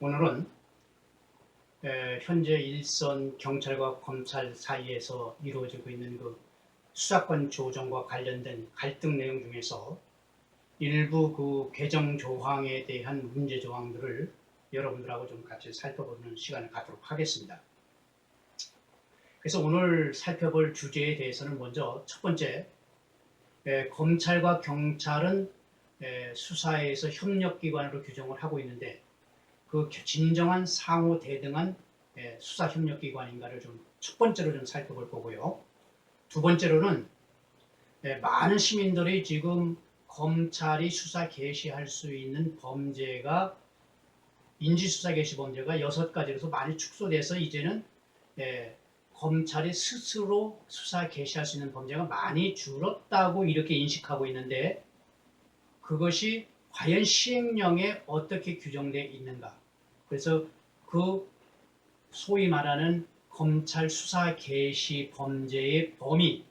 오늘은 에, 현재 일선 경찰과 검찰 사이에서 이루어지고 있는 그 수사권 조정과 관련된 갈등 내용 중에서 일부 그 개정 조항에 대한 문제 조항들을 여러분들하고 좀 같이 살펴보는 시간을 갖도록 하겠습니다. 그래서 오늘 살펴볼 주제에 대해서는 먼저 첫 번째 에, 검찰과 경찰은 에, 수사에서 협력기관으로 규정을 하고 있는데 그 진정한 상호 대등한 예, 수사 협력 기관인가를 좀 첫 번째로 좀 살펴볼 거고요. 두 번째로는 예, 많은 시민들이 지금 검찰이 수사 개시할 수 있는 범죄가 인지수사 개시 범죄가 여섯 가지로서 많이 축소돼서 이제는 예, 검찰이 스스로 수사 개시할 수 있는 범죄가 많이 줄었다고 이렇게 인식하고 있는데 그것이 과연 시행령에 어떻게 규정되어 있는가? 그래서 그 소위 말하는 검찰 수사 개시 범죄의 범위,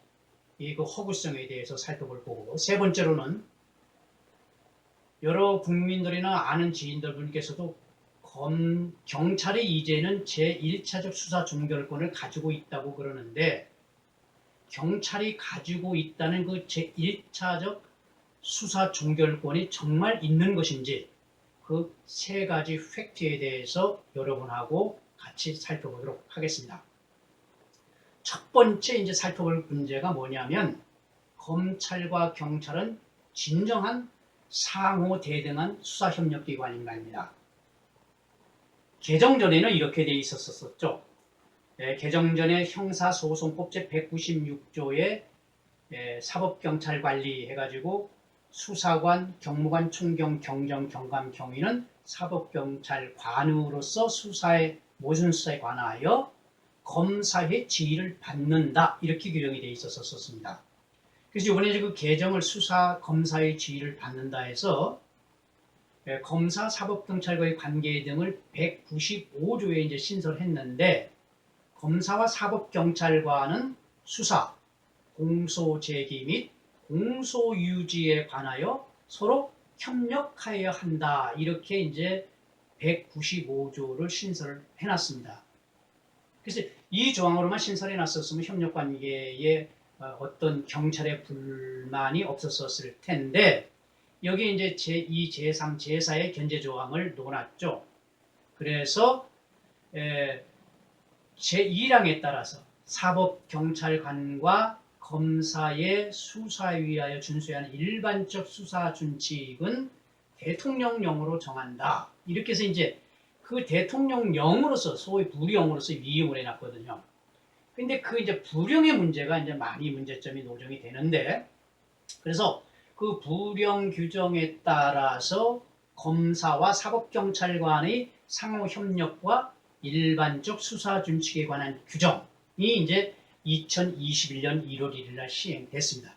이그 허구성에 대해서 살펴볼 거고 세 번째로는 여러 국민들이나 아는 지인들 분께서도 검, 경찰이 이제는 제1차적 수사 종결권을 가지고 있다고 그러는데 경찰이 가지고 있다는 그 제1차적 수사 종결권이 정말 있는 것인지 그 세 가지 팩트에 대해서 여러분하고 같이 살펴보도록 하겠습니다. 첫 번째 이제 살펴볼 문제가 뭐냐면 검찰과 경찰은 진정한 상호 대등한 수사 협력 기관인가입니다. 개정 전에는 이렇게 돼 있었었죠. 예, 개정 전에 형사소송법 제 196조에 예, 사법경찰 관리 해가지고 수사관, 경무관, 총경, 경정, 경감, 경위는 사법경찰 관으로서 수사의 모든 수사에 관하여 검사의 지휘를 받는다 이렇게 규정이 되어 있었었습니다. 그래서 이번에 그 개정을 수사 검사의 지휘를 받는다 해서 예, 검사 사법경찰과의 관계 등을 195조에 이제 신설했는데 검사와 사법경찰과는 수사, 공소 제기 및 공소 유지에 관하여 서로 협력하여야 한다. 이렇게 이제 195조를 신설해 놨습니다. 그래서 이 조항으로만 신설해 놨었으면 협력 관계에 어, 어떤 경찰의 불만이 없었을 텐데 여기 이제 제2, 제3, 제4의 견제 조항을 놓았죠. 그래서 에, 제2항에 따라서 사법 경찰관과 검사의 수사에 위하여 준수해야 하는 일반적 수사 준칙은 대통령령으로 정한다. 이렇게 해서 이제 그 대통령령으로서 소위 부령으로서 위임을 해놨거든요. 근데 그 이제 부령의 문제가 이제 많이 문제점이 노정이 되는데 그래서 그 부령 규정에 따라서 검사와 사법경찰관의 상호 협력과 일반적 수사 준칙에 관한 규정이 이제 2021년 1월 1일 날 시행됐습니다.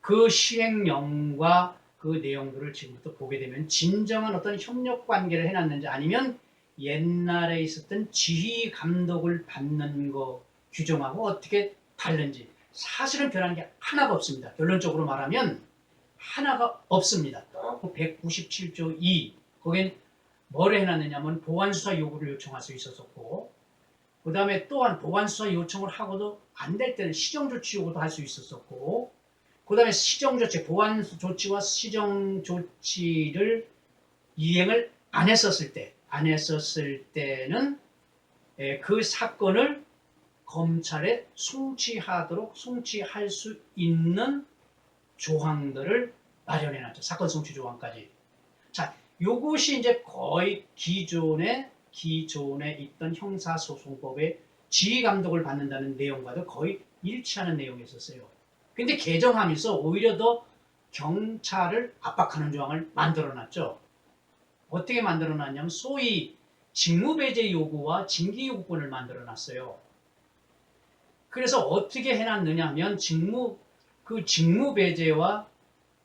그 시행령과 그 내용들을 지금부터 보게 되면 진정한 어떤 협력 관계를 해놨는지 아니면 옛날에 있었던 지휘 감독을 받는 거 규정하고 어떻게 다른지 사실은 변한 게 하나가 없습니다. 결론적으로 말하면 하나가 없습니다. 또 197조 2 거긴 뭘 해놨느냐면 보완수사 요구를 요청할 수 있었었고 그 다음에 또한 보완수사 요청을 하고도 안 될 때는 시정조치 요구도 할 수 있었었고 그 다음에 시정조치, 보완조치와 시정조치를 이행을 안 했었을 때, 안 했었을 때는 에, 그 사건을 검찰에 송치하도록 송치할 수 있는 조항들을 마련해 놨죠. 사건 송치 조항까지. 자, 요것이 이제 거의 기존의 기존에 있던 형사소송법의 지휘 감독을 받는다는 내용과도 거의 일치하는 내용이었어요. 근데 개정하면서 오히려 더 경찰을 압박하는 조항을 만들어놨죠. 어떻게 만들어놨냐면 소위 직무배제 요구와 징계 요구권을 만들어놨어요. 그래서 어떻게 해놨느냐 하면 직무 그 직무배제와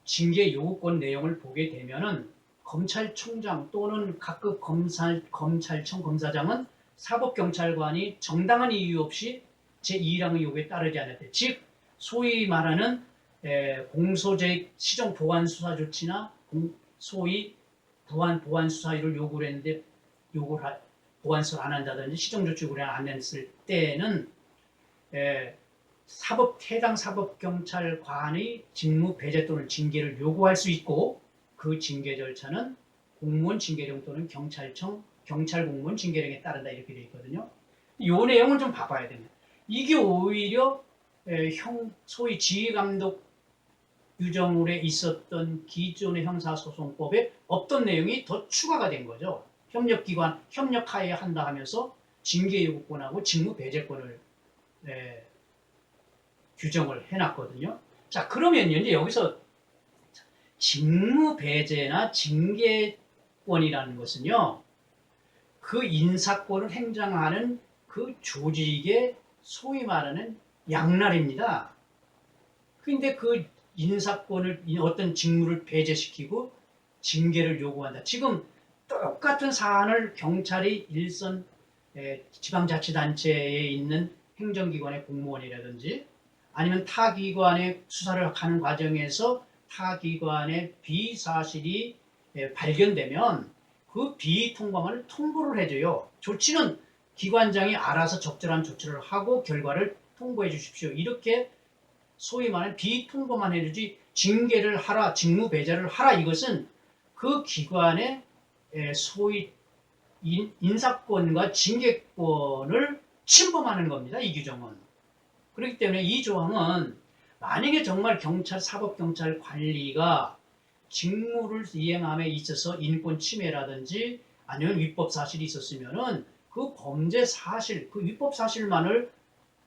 징계 요구권 내용을 보게 되면은 검찰총장 또는 각급 검찰, 검찰청 검사장은 사법경찰관이 정당한 이유 없이 제2항의 요구에 따르지 않을 때, 즉 소위 말하는 에, 공소제 시정 보완 수사 조치나 공, 소위 보안 보안 수사를 요구를 했는데 요구를 하- 보안 수사를 안 한다든지 시정 조치를 안 했을 때는 에, 사법 해당 사법 경찰관의 직무 배제 또는 징계를 요구할 수 있고 그 징계 절차는 공무원 징계령 또는 경찰청 경찰 공무원 징계령에 따른다 이렇게 되어 있거든요. 이 내용을 좀 봐봐야 됩니다. 이게 오히려 에, 형 소위 지휘감독 규정물에 있었던 기존의 형사소송법에 없던 내용이 더 추가가 된 거죠. 협력기관 협력하에 한다 하면서 징계 요구권하고 직무 배제권을 에, 규정을 해놨거든요. 자 그러면 이제 여기서 직무 배제나 징계권이라는 것은요. 그 인사권을 행정하는 그 조직의 소위 말하는 양날입니다. 근데 그 인사권을 이 어떤 직무를 배제시키고 징계를 요구한다. 지금 똑같은 사안을 경찰이 일선 에, 지방자치단체에 있는 행정기관의 공무원이라든지 아니면 타 기관의 수사를 하는 과정에서 타 기관의 비사실이 에, 발견되면 그 비통과만을 통보를 해줘요. 조치는 기관장이 알아서 적절한 조치를 하고 결과를 통보해 주십시오. 이렇게 소위 말하는 비통보만 해주지 징계를 하라, 직무 배제를 하라 이것은 그 기관의 에, 소위 인, 인사권과 징계권을 침범하는 겁니다. 이 규정은. 그렇기 때문에 이 조항은 만약에 정말 경찰, 사법 경찰 관리가 직무를 이행함에 있어서 인권 침해라든지 아니면 위법 사실이 있었으면은 그 범죄 사실, 그 위법 사실만을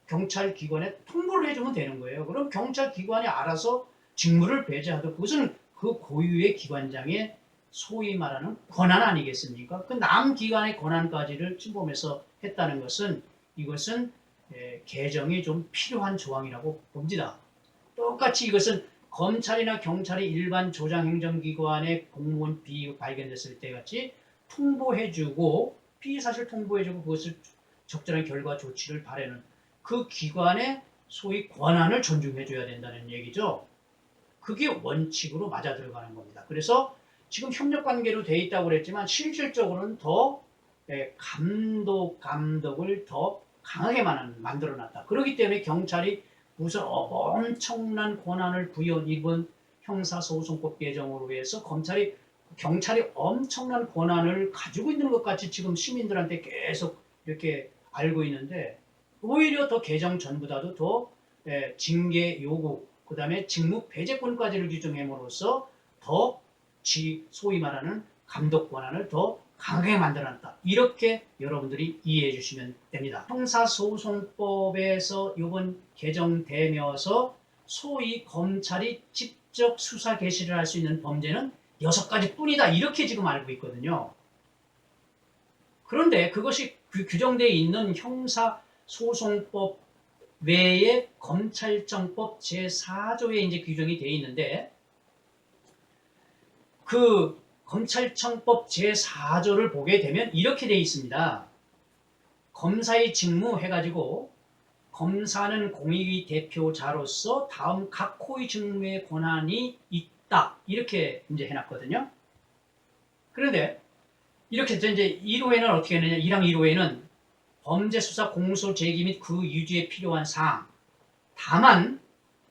경찰 기관에 통보를 해주면 되는 거예요. 그럼 경찰 기관이 알아서 직무를 배제하도록 그것은 그 고유의 기관장의 소위 말하는 권한 아니겠습니까? 그 남 기관의 권한까지를 침범해서 했다는 것은 이것은 에, 개정이 좀 필요한 조항이라고 봅니다. 똑같이 이것은 검찰이나 경찰이 일반 조장행정기관의 공무원 비위 발견됐을 때 같이 통보해주고 피의 사실 통보해주고 그것을 적절한 결과 조치를 바라는 그 기관의 소위 권한을 존중해줘야 된다는 얘기죠. 그게 원칙으로 맞아 들어가는 겁니다. 그래서 지금 협력 관계로 돼 있다고 그랬지만 실질적으로는 더 예, 감독 감독을 더 강하게 만들어 놨다. 그렇기 때문에 경찰이 무슨 어- 엄청난 권한을 부여 이번 형사소송법 개정으로 해서 검찰이 경찰이 엄청난 권한을 가지고 있는 것 같이 지금 시민들한테 계속 이렇게 알고 있는데 오히려 더 개정 전보다도 더 예, 징계 요구 그 다음에 직무 배제권까지를 규정함으로써 더 지, 소위 말하는 감독 권한을 더 강하게 만들어놨다. 이렇게 여러분들이 이해해 주시면 됩니다. 형사소송법에서 이번 개정되면서 소위 검찰이 직접 수사 개시를 할 수 있는 범죄는 여섯 가지 뿐이다. 이렇게 지금 알고 있거든요. 그런데 그것이 그 규정되어 있는 형사소송법 외에 검찰청법 제4조에 이제 규정이 되어 있는데 그 검찰청법 제4조를 보게 되면 이렇게 되어 있습니다. 검사의 직무 해가지고 검사는 공익의 대표자로서 다음 각 호의 직무의 권한이 있다 이렇게 이제 해놨거든요. 그런데 이렇게 이제 1호에는 어떻게 하느냐? 1항 1호에는 범죄 수사 공소 제기 및 그 유지에 필요한 사항. 다만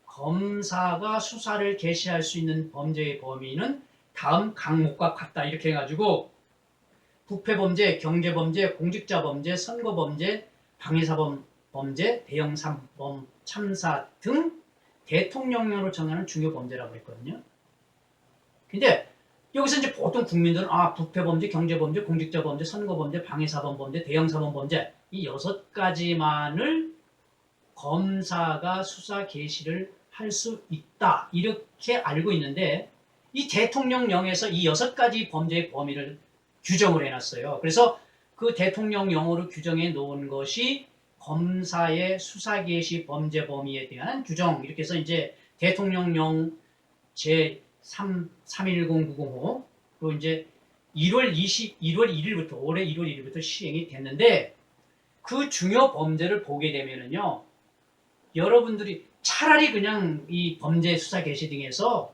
검사가 수사를 개시할 수 있는 범죄의 범위는 다음 항목과 같다 이렇게 해가지고 부패범죄, 경제범죄, 공직자범죄, 선거범죄, 방해사범 범죄, 대형 산범 참사 등 대통령령으로 정하는 중요 범죄라고 했거든요. 근데 여기서 이제 보통 국민들은 아 부패범죄, 경제범죄, 공직자범죄, 선거범죄, 방해사범범죄, 대형사범범죄 이 여섯 가지만을 검사가 수사 개시를 할 수 있다 이렇게 알고 있는데 이 대통령령에서 이 여섯 가지 범죄의 범위를 규정을 해놨어요. 그래서 그 대통령령으로 규정해 놓은 것이 검사의 수사 개시 범죄 범위에 대한 규정 이렇게 해서 이제 대통령령 제 3, 310905 그리고 이제 1월 20, 1월 1일부터 올해 1월 1일부터 시행이 됐는데 그 중요 범죄를 보게 되면은요 여러분들이 차라리 그냥 이 범죄 수사 개시 등에서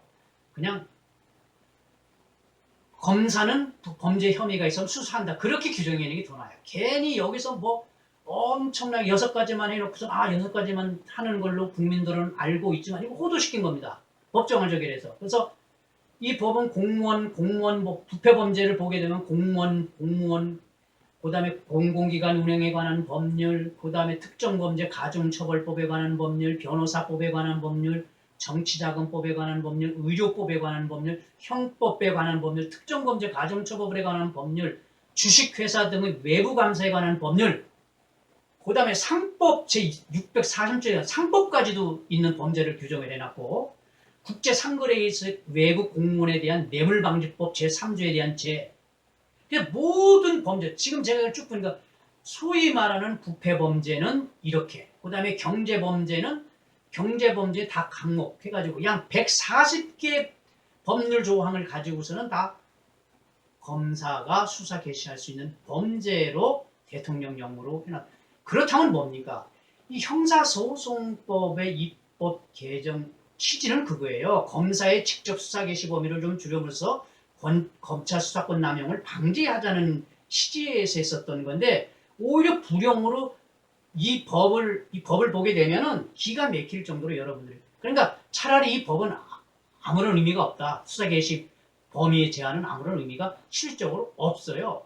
그냥 검사는 범죄 혐의가 있으면 수사한다. 그렇게 규정해 내는 게 더 나아요. 괜히 여기서 뭐 엄청나게 여섯 가지만 해놓고서 아 여섯 가지만 하는 걸로 국민들은 알고 있지만 이거 호도시킨 겁니다. 법정을 저기해서 그래서 이 법은 공무원 공무원 뭐 부패 범죄를 보게 되면 공무원 공무원 그다음에 공공기관 운영에 관한 법률 그다음에 특정 범죄 가중처벌법에 관한 법률 변호사법에 관한 법률 정치자금법에 관한 법률 의료법에 관한 법률 형법에 관한 법률 특정범죄 가중처벌에 관한 법률 주식회사 등의 외부 감사에 관한 법률 그 다음에 상법 제 640조에 상법까지도 있는 범죄를 규정을 해놨고 국제 상거래에서 외국 공무원에 대한 뇌물방지법 제3조에 대한 죄 모든 범죄 지금 제가 쭉 보니까 소위 말하는 부패 범죄는 이렇게 그 다음에 경제 범죄는 경제 범죄 다 강목 해가지고 그냥 140개 법률 조항을 가지고서는 다 검사가 수사 개시할 수 있는 범죄로 대통령령으로 해놨. 그렇다면 뭡니까? 이 형사소송법의 입법 개정 취지는 그거예요. 검사의 직접 수사 개시 범위를 좀 줄여면서 권- 검찰 수사권 남용을 방지하자는 취지에서 했었던 건데 오히려 불용으로 이 법을 이 법을 보게 되면은 기가 막힐 정도로 여러분들이 그러니까 차라리 이 법은 아- 아무런 의미가 없다. 수사 개시 범위의 제한은 아무런 의미가 실질적으로 없어요.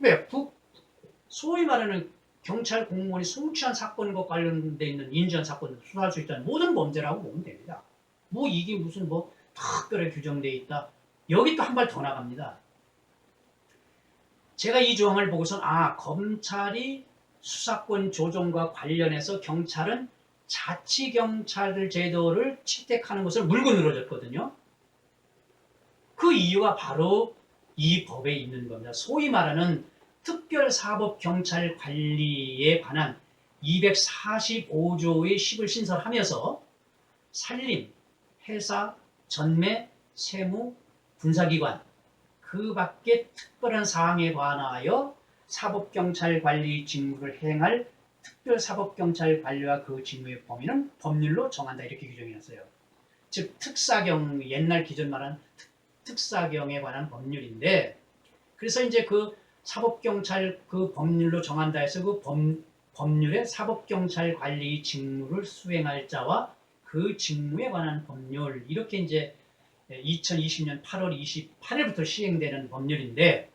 왜? 부, 소위 말하는 경찰 공무원이 성취한 사건과 관련돼 있는 인지한 사건을 수사할 수 있다는 모든 범죄라고 보면 됩니다. 뭐 이게 무슨 뭐 특별히 규정돼 있다. 여기 또 한 발 더 나갑니다. 제가 이 조항을 보고선 아 검찰이 수사권 조정과 관련해서 경찰은 자치경찰 제도를 채택하는 것을 물고 늘어졌거든요. 그 이유가 바로 이 법에 있는 겁니다. 소위 말하는 특별사법경찰 관리에 관한 245조의 10을 신설하면서 산림, 회사, 전매, 세무, 군사기관 그 밖에 특별한 사항에 관하여 사법경찰 관리 직무를 행할 특별사법경찰 관리와 그 직무의 범위는 법률로 정한다 이렇게 규정해놨어요. 즉 특사경 옛날 기존 말한 특, 특사경에 관한 법률인데 그래서 이제 그 사법경찰 그 법률로 정한다 해서 그 법, 법률의 사법경찰 관리 직무를 수행할 자와 그 직무에 관한 법률 이렇게 이제 2020년 8월 28일부터 시행되는 법률인데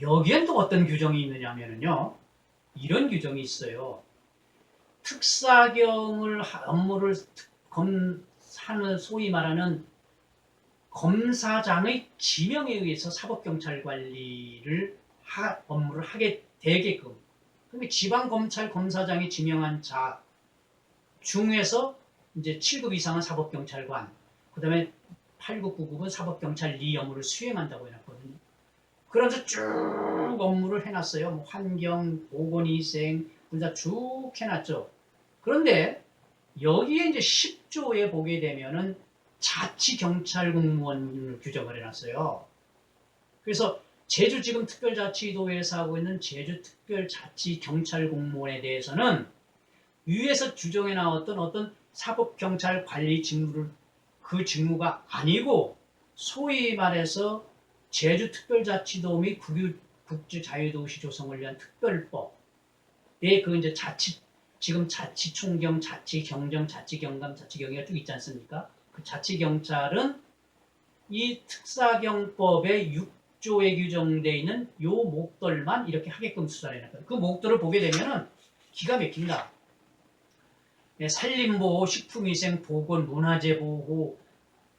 여기엔 또 어떤 규정이 있느냐면요 이런 규정이 있어요 특사경을 하- 업무를 특- 검 하는 소위 말하는 검사장의 지명에 의해서 사법경찰 관리를 하, 업무를 하게 되게끔 그러니까 지방검찰 검사장이 지명한 자 중에서 이제 7급 이상은 사법경찰관 그 다음에 8급, 9급은 사법경찰 리 업무를 수행한다고 해놨거든요. 그러면서 쭉 업무를 해놨어요. 뭐 환경, 보건위생, 분사 쭉 해놨죠. 그런데 여기에 이제 10조에 보게 되면은 자치경찰 공무원을 규정을 해놨어요. 그래서 제주 지금 특별자치도에서 하고 있는 제주특별자치경찰 공무원에 대해서는 위에서 규정해 나왔던 어떤 사법경찰 관리 직무를 그 직무가 아니고 소위 말해서 제주특별자치도 및 국유, 국제자유도시 조성을 위한 특별법에 그 이제 자치 지금 자치총경, 자치경정, 자치경감, 자치경위가 쭉 있지 않습니까? 그 자치경찰은 이 특사경법의 6조에 규정되어 있는 요 목들만 이렇게 하게끔 수사를 해놨거든요. 그 목들을 보게 되면은 기가 막힙니다. 네, 산림보호, 식품위생, 보건, 문화재보호,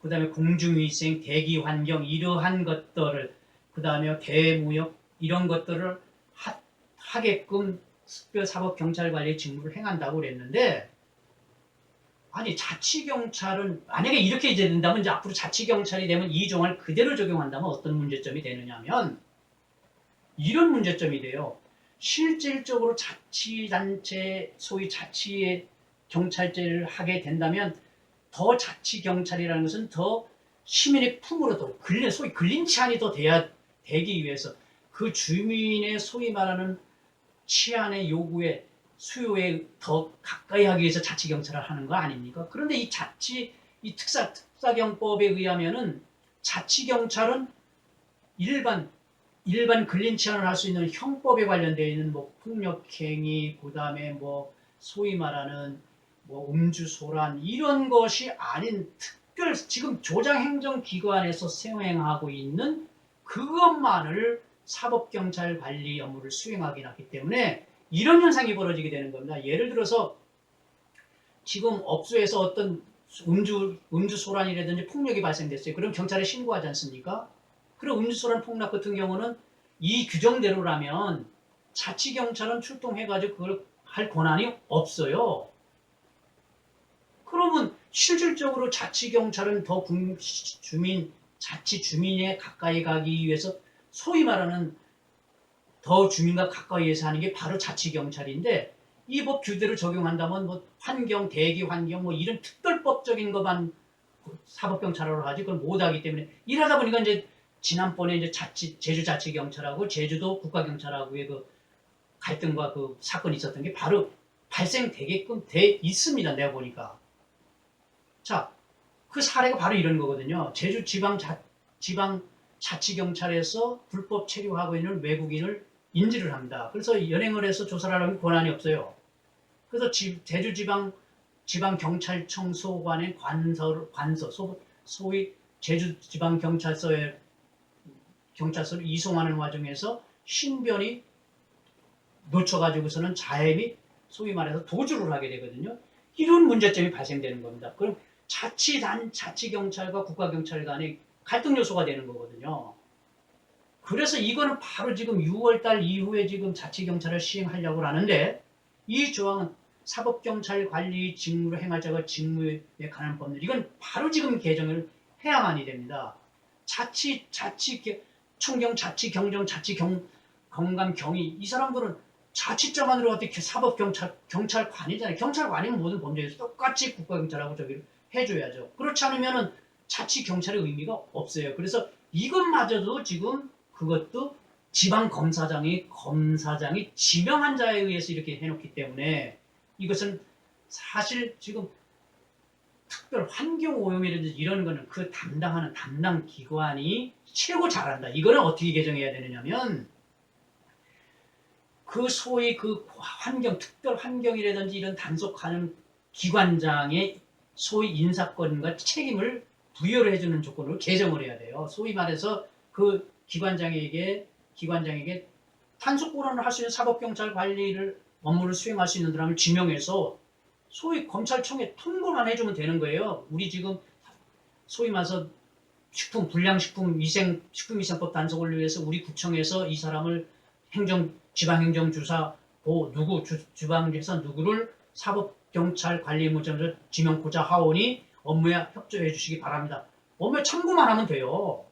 그 다음에 공중위생, 대기환경 이러한 것들을 그 다음에 대무역 이런 것들을 하, 하게끔 특별사법경찰관리 직무를 행한다고 그랬는데 아니 자치경찰은 만약에 이렇게 이제 된다면 이제 앞으로 자치경찰이 되면 이 조항을 그대로 적용한다면 어떤 문제점이 되느냐면 이런 문제점이 돼요. 실질적으로 자치단체 소위 자치의 경찰제를 하게 된다면 더 자치 경찰이라는 것은 더 시민의 품으로 더 근린 소위 근린 치안이 더 돼야 되기 위해서 그 주민의 소위 말하는 치안의 요구에 수요에 더 가까이 하기 위해서 자치 경찰을 하는 거 아닙니까? 그런데 이 자치 이 특사 특사경법에 의하면은 자치 경찰은 일반 일반 근린 치안을 할 수 있는 형법에 관련되어 있는 뭐 폭력행위, 그다음에 뭐 소위 말하는 뭐 음주 소란 이런 것이 아닌 특별 지금 조장행정기관에서 수행하고 있는 그것만을 사법경찰 관리 업무를 수행하긴 하기 때문에 이런 현상이 벌어지게 되는 겁니다. 예를 들어서 지금 업소에서 어떤 음주 음주 소란이라든지 폭력이 발생됐어요. 그럼 경찰에 신고하지 않습니까? 그럼 음주 소란 폭력 같은 경우는 이 규정대로라면 자치 경찰은 출동해가지고 그걸 할 권한이 없어요. 그러면 실질적으로 자치 경찰은 더 국- 주민 자치 주민에 가까이 가기 위해서 소위 말하는 더 주민과 가까이에서 하는 게 바로 자치 경찰인데 이 법 규대로 적용한다면 뭐 환경, 대기 환경 뭐 이런 특별법적인 것만 사법 경찰하러 하지 그걸 못하기 때문에 일하다 보니까 이제 지난번에 이제 자치 제주 자치 경찰하고 제주도 국가 경찰하고의 그 갈등과 그 사건이 있었던 게 바로 발생되게끔 돼 있습니다. 내가 보니까 자 그 사례가 바로 이런 거거든요. 제주 지방 자, 지방 자치경찰에서 불법 체류하고 있는 외국인을 인지를 합니다. 그래서 연행을 해서 조사를 하려면 권한이 없어요. 그래서 지- 제주 지방 지방 경찰청 소관의 관서, 관서 소, 소위 제주 지방 경찰서에 경찰서를 이송하는 과정에서 신변이 놓쳐가지고서는 자해및 소위 말해서 도주를 하게 되거든요. 이런 문제점이 발생되는 겁니다. 그럼 자치단, 자치경찰과 국가경찰 간의 갈등 요소가 되는 거거든요. 그래서 이거는 바로 지금 6월달 이후에 지금 자치경찰을 시행하려고 하는데 이 조항은 사법경찰 관리 직무를 행할 자가 직무에 관한 법률 이건 바로 지금 개정을 해야만이 됩니다. 자치 자치 개- 총경 자치 경정 자치 경 건강 경위 이 사람들은 자치자만으로 어떻게 사법 경찰 경찰관이잖아요. 경찰관이면 모든 범죄에서 똑같이 국가경찰하고 저기를 해줘야죠. 그렇지 않으면은 자치 경찰의 의미가 없어요. 그래서 이것마저도 지금 그것도 지방 검사장이 검사장이 지명한 자에 의해서 이렇게 해놓기 때문에 이것은 사실 지금 특별 환경 오염이라든지 이런 거는 그 담당하는 담당 기관이 최고 잘한다. 이거는 어떻게 개정해야 되느냐면 그 소위 그 환경 특별 환경이라든지 이런 단속하는 기관장의 소위 인사권과 책임을 부여를 해주는 조건으로 개정을 해야 돼요. 소위 말해서 그 기관장에게 기관장에게 권한을 할 수 있는 사법경찰 관리를 업무를 수행할 수 있는 사람을 지명해서 소위 검찰청에 통보만 해주면 되는 거예요. 우리 지금 소위 말해서 식품 불량식품 위생 식품위생법 단속을 위해서 우리 구청에서 이 사람을 행정 지방행정주사 고 누구 주, 주방에서 누구를 사법경찰 관리무장을 지명고자 하오니 업무에 협조해 주시기 바랍니다. 업무에 참고만 하면 돼요.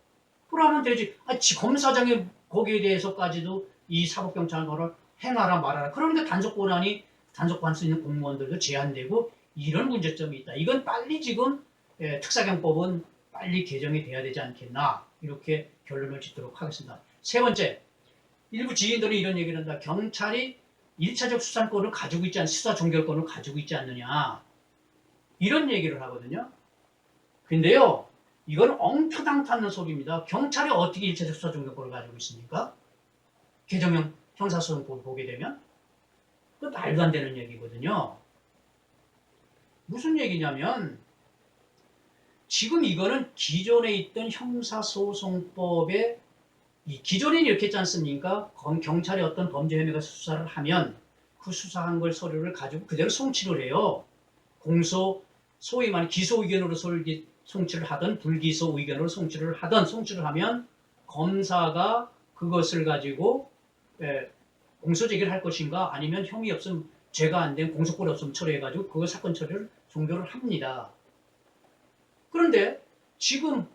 그러면 되지. 아, 지- 검사장이 거기에 대해서까지도 이 사법경찰관을 행하라 말하라. 그런데 단속 권한이 단속할 수 있는 공무원들도 제한되고 이런 문제점이 있다. 이건 빨리 지금 예, 특사경법은 빨리 개정이 돼야 되지 않겠나 이렇게 결론을 짓도록 하겠습니다. 세 번째, 일부 지인들은 이런 얘기를 한다. 경찰이 일차적 수사권을 가지고 있지 않, 수사 종결권을 가지고 있지 않느냐 이런 얘기를 하거든요. 근데요, 이건 엉터당탄는 소리입니다. 경찰이 어떻게 일차적 수사 종결권을 가지고 있습니까? 개정형 형사소송법을 보게 되면 그 말도 안 되는 얘기거든요. 무슨 얘기냐면 지금 이거는 기존에 있던 형사소송법에 이 기존에는 이렇게 했지 않습니까? 검- 경찰이 어떤 범죄 혐의가 수사를 하면 그 수사한 걸 서류를 가지고 그대로 송치를 해요. 공소 소위 말해 기소 의견으로 송치를 하든 불기소 의견으로 송치를 하든 송치를 하면 검사가 그것을 가지고 예, 공소 제기를 할 것인가 아니면 혐의 없음 죄가 안 된 공소권 없음 처리해가지고 그거 사건 처리를 종결을 합니다. 그런데 지금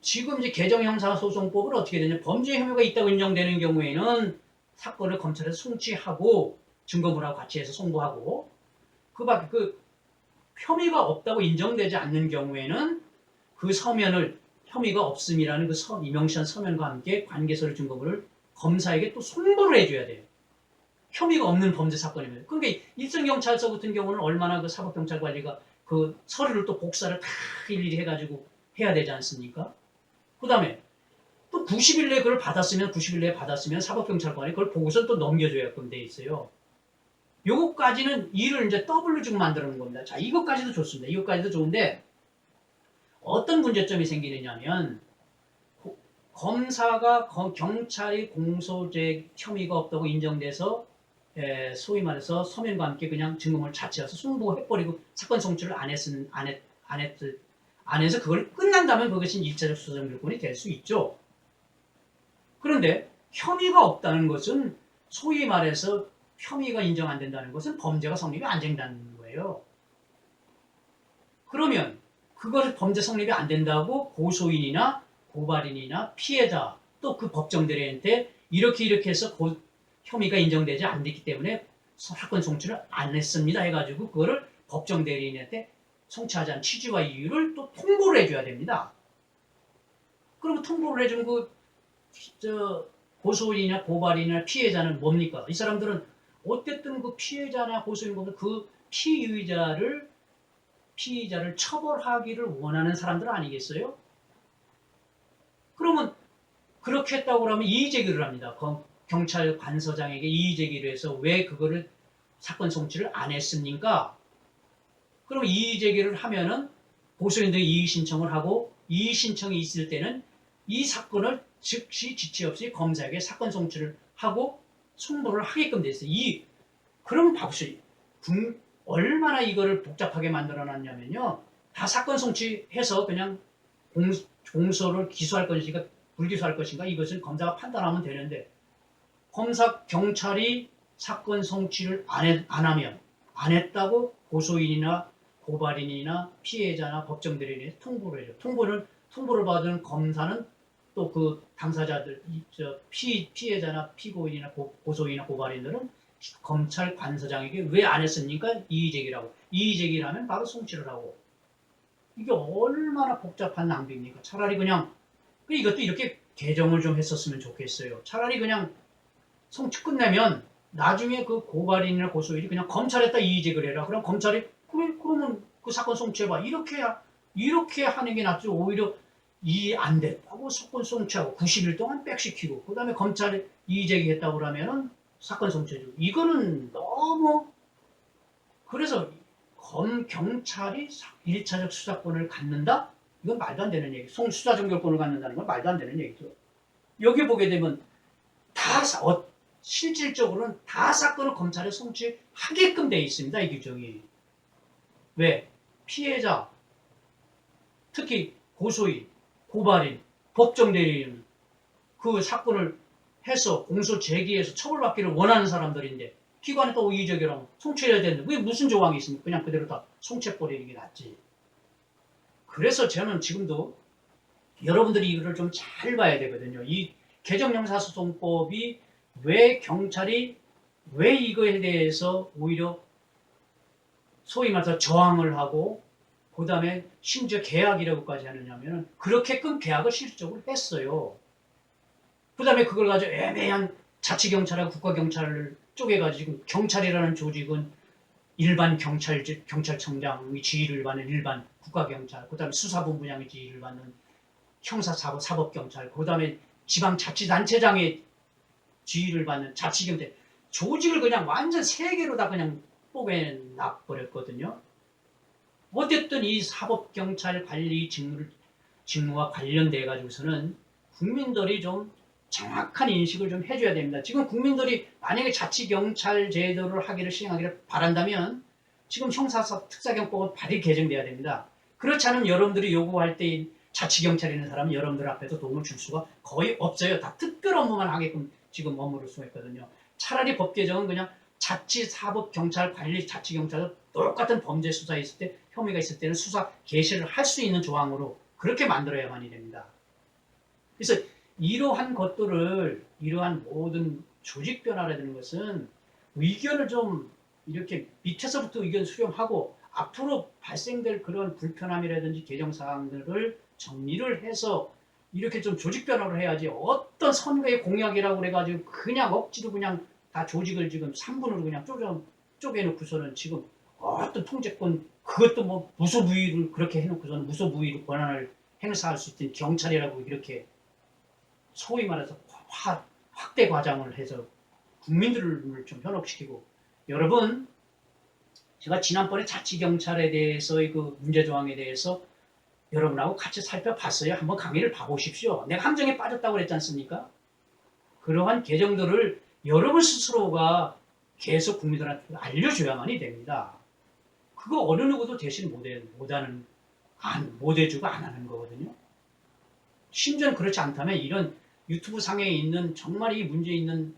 지금 이제 개정 형사 소송법은 어떻게 되냐? 범죄 혐의가 있다고 인정되는 경우에는 사건을 검찰에 송치하고 증거물하고 같이 해서 송부하고 그밖에 그 혐의가 없다고 인정되지 않는 경우에는 그 서면을 혐의가 없음이라는 그 서, 이명시한 서면과 함께 관계서를 증거물을 검사에게 또 송부를 해줘야 돼요. 혐의가 없는 범죄 사건이면. 그러니까 일선경찰서 같은 경우는 얼마나 그 사법경찰 관리가 그 서류를 또 복사를 다 일일이 해가지고 해야 되지 않습니까? 그 다음에 또 90일 내에 그걸 받았으면 90일 내에 받았으면 사법경찰관이 그걸 보고서 또 넘겨줘야끔 돼 있어요. 요거까지는 일을 이제 만들어 놓은 겁니다. 자, 이것까지도 좋습니다. 이것까지도 좋은데 어떤 문제점이 생기느냐면 고- 검사가 거- 경찰이 공소죄 혐의가 없다고 인정돼서 에, 소위 말해서 서면과 함께 그냥 증거물 자체여서 승부해버리고 사건 송치를 안 했은 안 했, 안 했, 안 해서 그걸 끝난다면 그것이 일차적 수정결권이 될 수 있죠. 그런데 혐의가 없다는 것은 소위 말해서 혐의가 인정 안 된다는 것은 범죄가 성립이 안 된다는 거예요. 그러면 그것을 범죄 성립이 안 된다고 고소인이나 고발인이나 피해자 또 그 법정 대리한테 이렇게 이렇게 해서 고- 혐의가 인정되지 않기 때문에 사건 송치를 안 했습니다 해가지고 그거를 법정 대리인한테 송치하지 않은 취지와 이유를 또 통보를 해줘야 됩니다. 그리고 통보를 해준 그, 저, 고소인이나 고발인이나 피해자는 뭡니까? 이 사람들은 어쨌든 그 피해자나 고소인 보다 그 피의자를, 피의자를 처벌하기를 원하는 사람들 아니겠어요? 그러면 그렇게 했다고 하면 이의제기를 합니다. 검- 경찰 관서장에게 이의제기를 해서 왜 그거를 사건 송치를 안 했습니까? 그럼 이의 제기를 하면은 고소인들이 이의 신청을 하고 이의 신청이 있을 때는 이 사건을 즉시 지체 없이 검사에게 사건 송치를 하고 송보를 하게끔 돼 있어요. 이 그럼. 분- 얼마나 이거를 복잡하게 만들어 놨냐면요. 다 사건 송치해서 그냥 공, 공소 를 기소할 것인가 불기소할 것인가 이것을 검사가 판단하면 되는데 검사 경찰이 사건 송치를 안, 해- 안 하면 안 했다고 고소인이나 고발인이나 피해자나 법정 대리인에 통보를 해줘. 통보를 통보를 받은 검사는 또 그 당사자들 피, 피해자나 피고인이나 고, 고소인이나 고발인들은 검찰 관서장에게 왜 안 했습니까? 이의제기라고. 이의제기를 하면 바로 송치를 하고. 이게 얼마나 복잡한 낭비입니까? 차라리 그냥 그 이것도 이렇게 개정을 좀 했었으면 좋겠어요. 차라리 그냥 송치 끝내면 나중에 그 고발인이나 고소인이 그냥 검찰에다 이의제기를 해라. 그럼 검찰이 그러면 그 사건 송치해봐. 이렇게 이렇게 하는 게 낫죠. 오히려 이의 안 됐다고 사건 송치하고 90일 동안 백시키고 그 다음에 검찰이 이의제기했다고 그러면은 사건 송치해주고 이거는 너무 그래서 검 경찰이 1차적 수사권을 갖는다? 이건 말도 안 되는 얘기. 송 수사 정결권을 갖는다는 건 말도 안 되는 얘기죠. 여기 보게 되면 다 사- 어, 실질적으로는 다 사건을 검찰에 송치하게끔 돼 있습니다. 이 규정이. 왜? 피해자, 특히 고소인, 고발인, 법정 대리인 그 사건을 해서 공소 제기해서 처벌받기를 원하는 사람들인데 기관에 또 이의적이라고 송치해야 되는데 왜 무슨 조항이 있습니까? 그냥 그대로 다 송치해버리는 게 낫지. 그래서 저는 지금도 여러분들이 이거를 좀 잘 봐야 되거든요. 이 개정형사소송법이 왜 경찰이 왜 이거에 대해서 오히려 소위 말해서 저항을 하고 그 다음에 심지어 계약이라고까지 하느냐면은 그렇게끔 계약을 실질적으로 했어요. 그 다음에 그걸 가지고 애매한 자치경찰하고 국가경찰을 쪼개가지고 경찰이라는 조직은 일반 경찰 경찰청장이 지휘를 받는 일반 국가경찰, 그 다음에 수사본부장이 지휘를 받는 형사사법 사법경찰, 그 다음에 지방자치단체장의 지휘를 받는 자치경찰 조직을 그냥 완전 세 개로 다 그냥 뽀개놔 버렸거든요. 어쨌든 이 사법경찰 관리 직무를 직무와 관련돼 가지고서는 국민들이 좀 정확한 인식을 좀 해줘야 됩니다. 지금 국민들이 만약에 자치경찰 제도를 하기를 시행하기를 바란다면 지금 형사사 특사경법은 발의 개정돼야 됩니다. 그렇지 않으면 여러분들이 요구할 때 자치경찰 있는 사람은 여러분들 앞에서 도움을 줄 수가 거의 없어요. 다 특별 업무만 하게끔 지금 업무를 수행했거든요. 차라리 법 개정은 그냥 자치사법경찰 관리 자치경찰도 똑같은 범죄 수사에 있을 때 혐의가 있을 때는 수사 개시를 할 수 있는 조항으로 그렇게 만들어야만이 됩니다. 그래서 이러한 것들을 이러한 모든 조직 변화라는 것은 의견을 좀 이렇게 밑에서부터 의견 수렴하고 앞으로 발생될 그런 불편함이라든지 개정 사항들을 정리를 해서 이렇게 좀 조직 변화를 해야지 어떤 선거의 공약이라고 그래가지고 그냥 억지로 그냥 다 조직을 지금 3분으로 그냥 쪼개, 쪼개놓고서는 지금 어떤 통제권 그것도 뭐 무소부위를 그렇게 해놓고서는 무소부위로 권한을 행사할 수 있던 경찰이라고 이렇게 소위 말해서 화- 확대 과장을 해서 국민들을 좀 현혹시키고 여러분 제가 지난번에 자치경찰에 대해서의 그 문제 조항에 대해서 여러분하고 같이 살펴봤어요. 한번 강의를 봐보십시오. 내가 함정에 빠졌다고 그랬지 않습니까? 그러한 개정들을 여러분 스스로가 계속 국민들한테 알려줘야만이 됩니다. 그거 어느 누구도 대신 못해, 못하는, 안, 못해주고 안 하는 거거든요. 심지어 그렇지 않다면 이런 유튜브 상에 있는 정말 이 문제 있는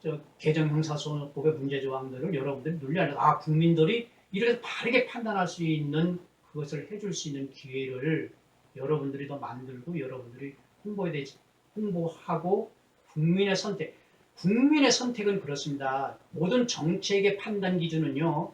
저 개정 형사소송법의 문제 조항들을 여러분들이 논리하려 아 국민들이 이렇게 바르게 판단할 수 있는 그것을 해줄 수 있는 기회를 여러분들이 더 만들고 여러분들이 홍보에 대해 홍보하고 국민의 선택 국민의 선택은 그렇습니다. 모든 정책의 판단 기준은요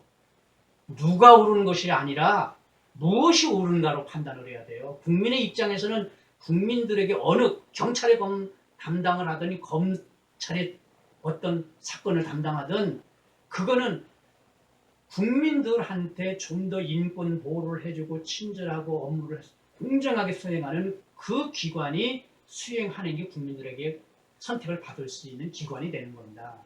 누가 옳은 것이 아니라 무엇이 옳은가로 판단을 해야 돼요. 국민의 입장에서는 국민들에게 어느 경찰의 검 담당을 하더니 검찰의 어떤 사건을 담당하든 그거는 국민들한테 좀 더 인권 보호를 해주고 친절하고 업무를 공정하게 수행하는 그 기관이 수행하는 게 국민들에게 선택을 받을 수 있는 기관이 되는 겁니다.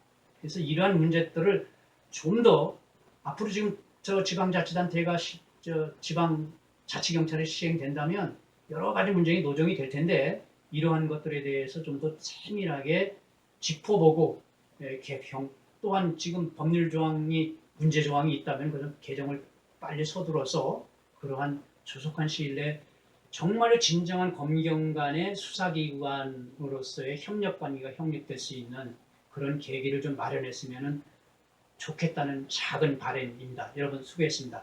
그래서 이러한 문제들을 좀 더 앞으로 지금 저 지방자치단체가 시- 저 지방 자치경찰이 시행된다면 여러 가지 문제가 노정이 될 텐데 이러한 것들에 대해서 좀 더 세밀하게 짚어보고 예, 개평 또한 지금 법률 조항이 문제 조항이 있다면 그런 개정을 빨리 서둘러서 그러한 조속한 시일 내에 정말 진정한 검경 간의 수사기관으로서의 협력 관계가 형성될 수 있는 그런 계기를 좀 마련했으면 좋겠다는 작은 바람입니다. 여러분 수고했습니다.